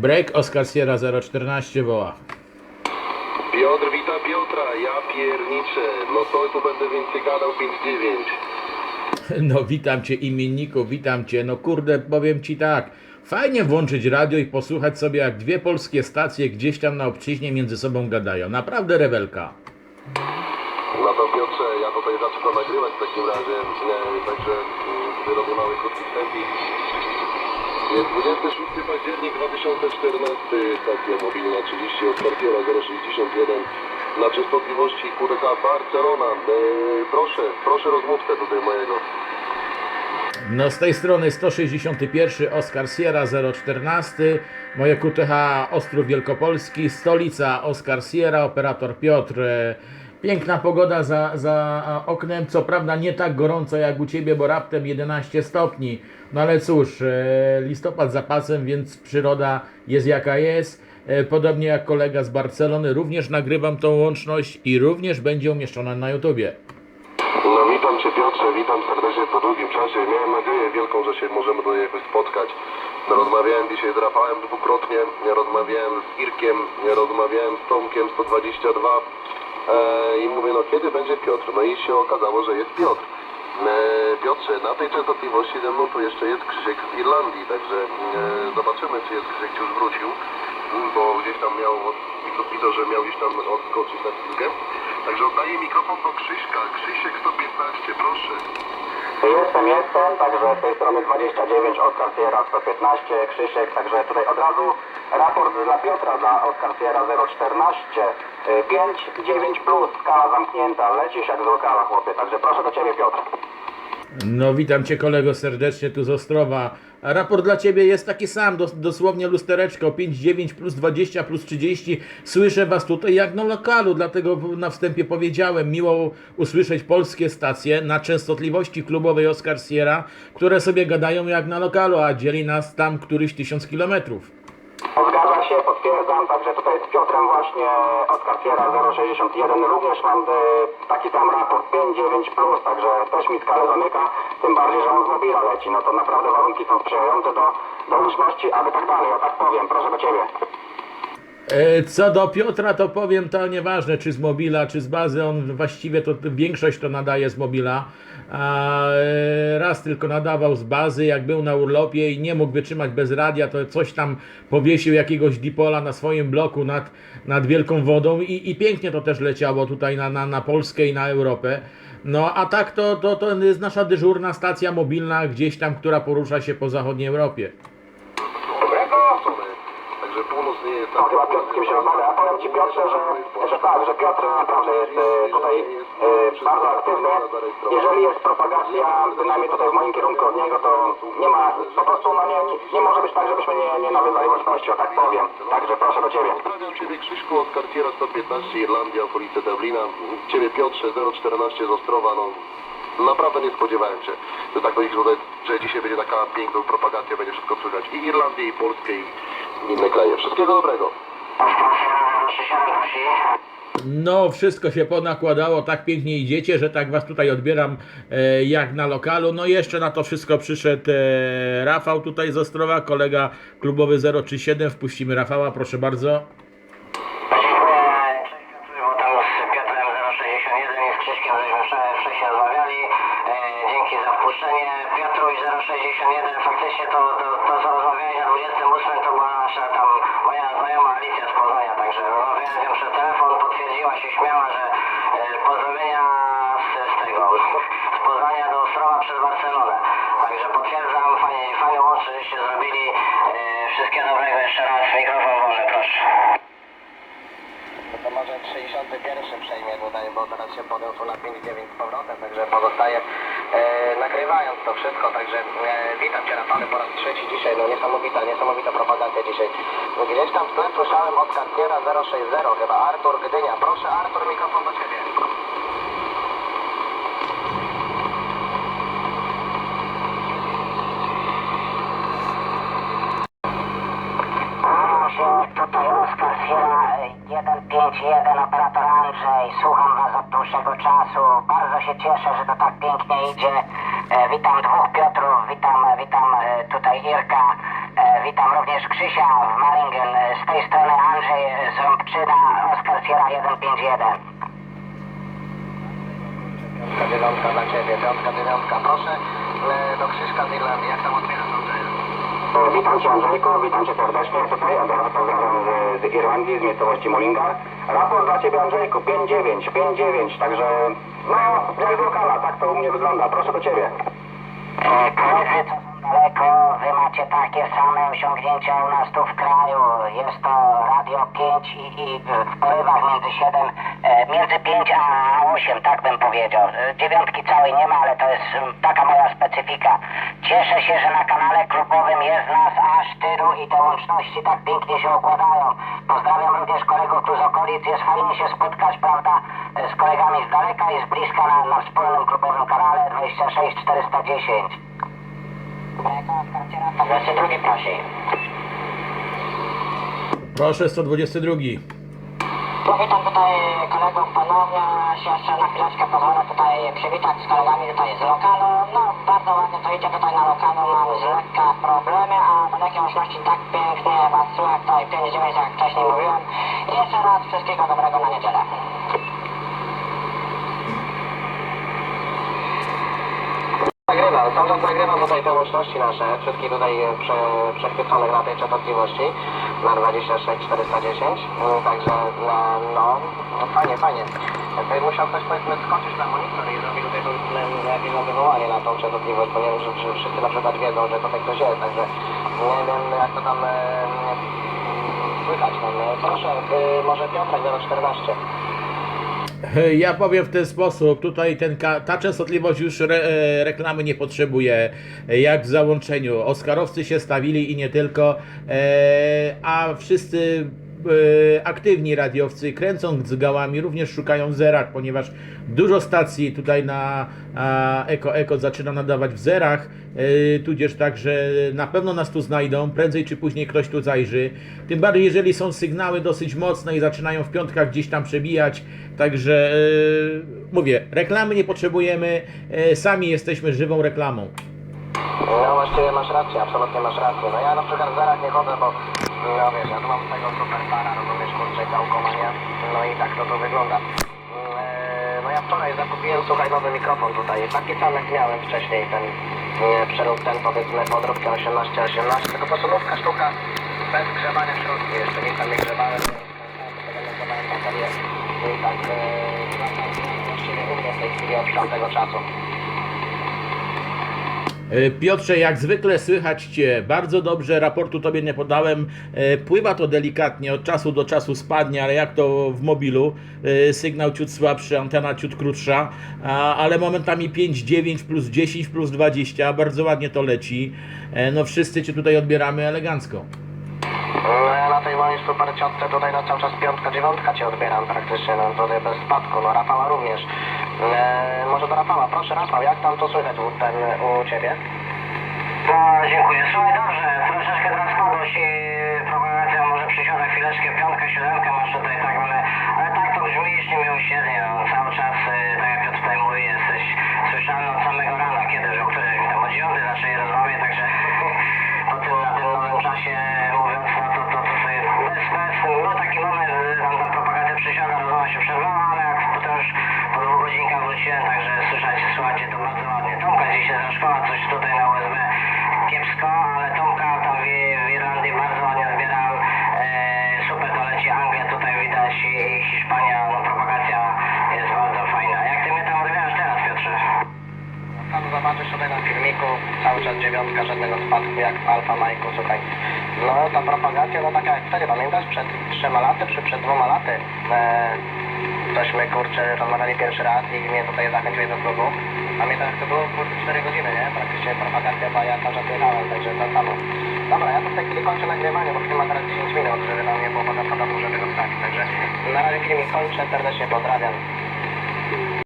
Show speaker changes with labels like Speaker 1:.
Speaker 1: Break Oscar Sierra 014 woła.
Speaker 2: Piotr, wita Piotra, ja pierniczę. No to tu będę więcej gadał 5-9.
Speaker 1: No witam cię imienniku, witam cię. No kurde, powiem ci tak. Fajnie włączyć radio i posłuchać sobie jak dwie polskie stacje gdzieś tam na obczyźnie między sobą gadają. Naprawdę rewelka.
Speaker 2: No to Piotrze, ja tutaj zaczynam nagrywać w takim razie, e, także tutaj robię mały krótki wstępik. Jest 26 październik 2014, stacja mobilna 30 od Cartiera 061 na częstotliwości QTK Barcelona. E, proszę, proszę rozmówcę tutaj mojego.
Speaker 1: No z tej strony 161 Oscar Sierra 014, moje QTH Ostrów Wielkopolski, stolica Oscar Sierra, operator Piotr. E, Piękna pogoda za, za oknem, co prawda nie tak gorąco jak u Ciebie, bo raptem 11 stopni. No ale cóż, e, listopad za pasem, więc przyroda jest jaka jest. E, Podobnie jak kolega z Barcelony, również nagrywam tą łączność i również będzie umieszczona na YouTubie.
Speaker 2: No witam Cię Piotrze, witam serdecznie po długim czasie. Miałem nadzieję wielką, że się możemy tutaj jakoś spotkać. No, Rozmawiałem dzisiaj z Rafałem dwukrotnie, rozmawiałem z Irkiem, rozmawiałem z Tomkiem 122 e, i mówię, no kiedy będzie Piotr? No i się okazało, że jest Piotr. E, Piotrze, na tej częstotliwości ze mną tu jeszcze jest Krzysiek z Irlandii, także e, zobaczymy, czy jest Krzysiek już wrócił, bo gdzieś tam miał, widzę, że miał gdzieś tam odskoczyć na chwilkę. Także oddaję mikrofon do Krzyśka. Krzysiek 115, proszę.
Speaker 3: Jestem, jestem, także z tej strony 29, Oskar Sierra 115, Krzysiek, także tutaj od razu raport dla Piotra, dla Oskar Sierra 014, y, 5, 9 plus, skala zamknięta, lecisz jak z lokala chłopie, także proszę do Ciebie Piotr.
Speaker 1: No witam Cię kolego serdecznie tu z Ostrowa. Raport dla Ciebie jest taki sam, dos, dosłownie lustereczko 5, 9 plus 20 plus 30. Słyszę Was tutaj jak na lokalu, dlatego na wstępie powiedziałem, miło usłyszeć polskie stacje na częstotliwości klubowej Oscar Sierra, które sobie gadają jak na lokalu, a dzieli nas tam któryś tysiąc kilometrów.
Speaker 3: Zgadza się, potwierdzam, także tutaj z Piotrem właśnie Oskar Sierra 061 również mam y, taki sam raport 5-9 plus, także też mi skalę zamyka, tym bardziej, że on z mobila leci, no to naprawdę warunki są sprzyjające do, do łączności, aby tak dalej, o tak powiem, proszę do Ciebie.
Speaker 1: E, Co do Piotra, to powiem to nieważne, czy z mobila, czy z bazy, on właściwie to większość to nadaje z mobila. E, tylko nadawał z bazy, jak był na urlopie i nie mógł wytrzymać bez radia, to coś tam powiesił jakiegoś dipola na swoim bloku nad, nad wielką wodą i, i pięknie to też leciało tutaj na, na, na Polskę i na Europę. No a tak to, to, to jest nasza dyżurna stacja mobilna gdzieś tam, która porusza się po zachodniej Europie.
Speaker 2: Północ nie jest
Speaker 3: No, chyba Piotr z kimś rozmawia. A powiem Ci Piotrze, że, że tak, że Piotr naprawdę jest e, tutaj e, bardzo aktywny. Jeżeli jest propagacja, bynajmniej tutaj w moim kierunku od niego, to nie ma, po prostu no nie, nie, nie może być tak, żebyśmy nie, nie nawiązali łączności, o tak powiem. Także proszę do Ciebie.
Speaker 2: Pozdrawiam Ciebie Krzyśku od Cartiera 115, Irlandia, okolice Dublina. Ciebie Piotrze 014 z Ostrowa, no naprawdę nie spodziewałem się, że tak będzie, że, że dzisiaj będzie taka piękna propagacja, będzie wszystko słychać i Irlandię, i Polskę, i inne kraje. Wszystkiego dobrego.
Speaker 1: No, wszystko się ponakładało, tak pięknie idziecie, że tak was tutaj odbieram e, jak na lokalu. No, jeszcze na to wszystko przyszedł e, Rafał tutaj z Ostrowa, kolega klubowy 037. Wpuścimy Rafała, proszę bardzo.
Speaker 4: Bo tam z Piotrem 061 i z Krzyśkiem żeśmy wczoraj wcześniej rozmawiali. Dzięki za wpuszczenie. Piotruś 061 faktycznie to, to, to co rozmawiałeś na 28 to była tam moja znajoma Alicja z Poznania, także rozmawiałem przez telefon, potwierdziła się śmiała, że e, pozdrowienia z, z tego z Poznania do Ostrowa przez Barcelonę. Także potwierdzam, fajnie, fajną łączność żeście zrobili. E, wszystkiego dobrego jeszcze raz. Mikrofon wolny, proszę.
Speaker 3: To może 61 przejmie tutaj, bo teraz się podniósł na 5-9 z powrotem, także pozostaje nagrywając to wszystko, także e, witam Cię Rafale po raz trzeci dzisiaj, no niesamowita, niesamowita propagacja dzisiaj. Gdzieś tam w tle słyszałem od Cartiera 060, chyba Artur Gdynia. Proszę Artur, mikrofon do Ciebie.
Speaker 4: Tutaj Oskar Sierra 151, operator Andrzej. Słucham Was od dłuższego czasu. Bardzo się cieszę, że to tak pięknie idzie. E, witam dwóch Piotrów, witam, witam e, tutaj Irka, e, witam również Krzysia w Maringen. Z tej strony Andrzej Ząbczyna, Oskar Sierra 151.
Speaker 3: Piątka, dziewiątka dla Ciebie, piątka, dziewiątka. Proszę do Krzyśka z Irlandii, jak tam odbierasz?
Speaker 5: Witam Cię Andrzejku, witam Cię serdecznie. Tutaj Adolf pozdrawiam z, z Irlandii, z miejscowości Mullingar. Raport dla Ciebie Andrzejku, 5-9, 5-9, także no, jak z lokala, tak to u mnie wygląda. Proszę do Ciebie.
Speaker 4: E, Koledzy, co są daleko, wy macie takie same osiągnięcia u nas tu w kraju. Jest to Radio 5 i, i w porywach między 7, e, między 5 a 8, tak bym powiedział. E, Dziewiątki całej nie ma, ale to jest taka moja specyfika. Cieszę się, że na kanale klubowym jest nas aż tylu i te łączności tak pięknie się układają. Pozdrawiam również kolegów tu z okolic. Jest fajnie się spotkać, prawda, e, z kolegami z daleka i z bliska na, na wspólnym klubowym kanale 26 410. Wersy drugi prosi.
Speaker 1: Proszę 122.
Speaker 4: Witam tutaj kolegów ponownie, się jeszcze na chwileczkę pozwolę tutaj przywitać z kolegami tutaj z lokalu. No bardzo ładnie to idzie tutaj na lokalu, mam z lekka problemy, a dalekie łączności tak pięknie was słychać tutaj 5-9 jak wcześniej mówiłem. I jeszcze raz wszystkiego dobrego na niedzielę.
Speaker 3: Nagrywam, cały czas nagrywam tutaj te łączności nasze, wszystkie tutaj prze, przechwyconych na tej częstotliwości na 26 410, Mm, także na, no, no fajnie, fajnie. Jakby musiał ktoś powiedzmy skoczyć na monitor i zrobić tutaj mm, jakieś wywołanie na tą częstotliwość, bo nie wiem, że, że wszyscy na przykład wiedzą, że tutaj ktoś jest, także nie wiem jak to tam e, słychać tam. E, Proszę, e, może Piotrek 014.
Speaker 1: Ja powiem w ten sposób, tutaj ten, ta częstotliwość już re, e, reklamy nie potrzebuje, e, jak w załączeniu. Oscarowcy się stawili i nie tylko, e, a wszyscy aktywni radiowcy kręcą z gałami, również szukają zerach, ponieważ dużo stacji tutaj na Eko Eko zaczyna nadawać w zerach, e, tudzież także na pewno nas tu znajdą, prędzej czy później ktoś tu zajrzy. Tym bardziej, jeżeli są sygnały dosyć mocne i zaczynają w piątkach gdzieś tam przebijać, także e, mówię, reklamy nie potrzebujemy, e, sami jesteśmy żywą reklamą.
Speaker 3: No właściwie masz rację, absolutnie masz rację. No ja na przykład zerach nie chodzę, bo no wiesz, ja tu mam tego super para, rozumiesz, kurczę, gałkomania. No i tak to to wygląda. Mm, e, No ja wczoraj zakupiłem, słuchaj, nowy mikrofon tutaj. Taki sam jak miałem wcześniej, ten nie, przerób ten powiedzmy podróbkę 18-18, tylko to solówka sztuka bez grzebania w środku jeszcze, nic tam nie grzebałem. Zamontowałem baterię i tak e, właściwie u mnie w tej chwili od tamtego czasu.
Speaker 1: E, Piotrze, jak zwykle słychać Cię bardzo dobrze, raportu Tobie nie podałem. E, Pływa to delikatnie, od czasu do czasu spadnie, ale jak to w mobilu, e, sygnał ciut słabszy, antena ciut krótsza, ale momentami 5, 9 plus 10 plus 20, bardzo ładnie to leci. No wszyscy Cię tutaj odbieramy elegancko.
Speaker 3: Na tej mojej super ciotce tutaj na cały czas piątka, dziewiątka cię odbieram praktycznie, no tutaj bez spadku, no Rafała również. E, może do Rafała, proszę Rafał, jak tam to słychać u, ten, u Ciebie?
Speaker 4: No, dziękuję. Słuchaj, dobrze, troszeczkę teraz spadłość i propagacja może na chwileczkę, piątka, siódemkę masz tutaj tak, ale, ale tak to brzmi już niemiłosiernie, no, cały czas, y, tak jak Piotr tutaj mówi, jesteś słyszalny od samego na
Speaker 3: filmiku, cały czas dziewiątka, żadnego spadku jak Alfa Majku, słuchaj. No ta propagacja, no taka jak wtedy, pamiętasz, przed trzema laty, czy przed dwoma laty, e, tośmy kurczę rozmawiali pierwszy raz i mnie tutaj zachęciłeś do klubu. Pamiętam to było, kurczę, 4 godziny, nie? Praktycznie propagacja była ja cały czas jechałem, także to samo. Dobra, ja to w tej chwili kończę nagrywanie, bo ma teraz 10 minut, żeby nam nie było za dużo tego wstać. Także na razie filmik kończę, serdecznie pozdrawiam.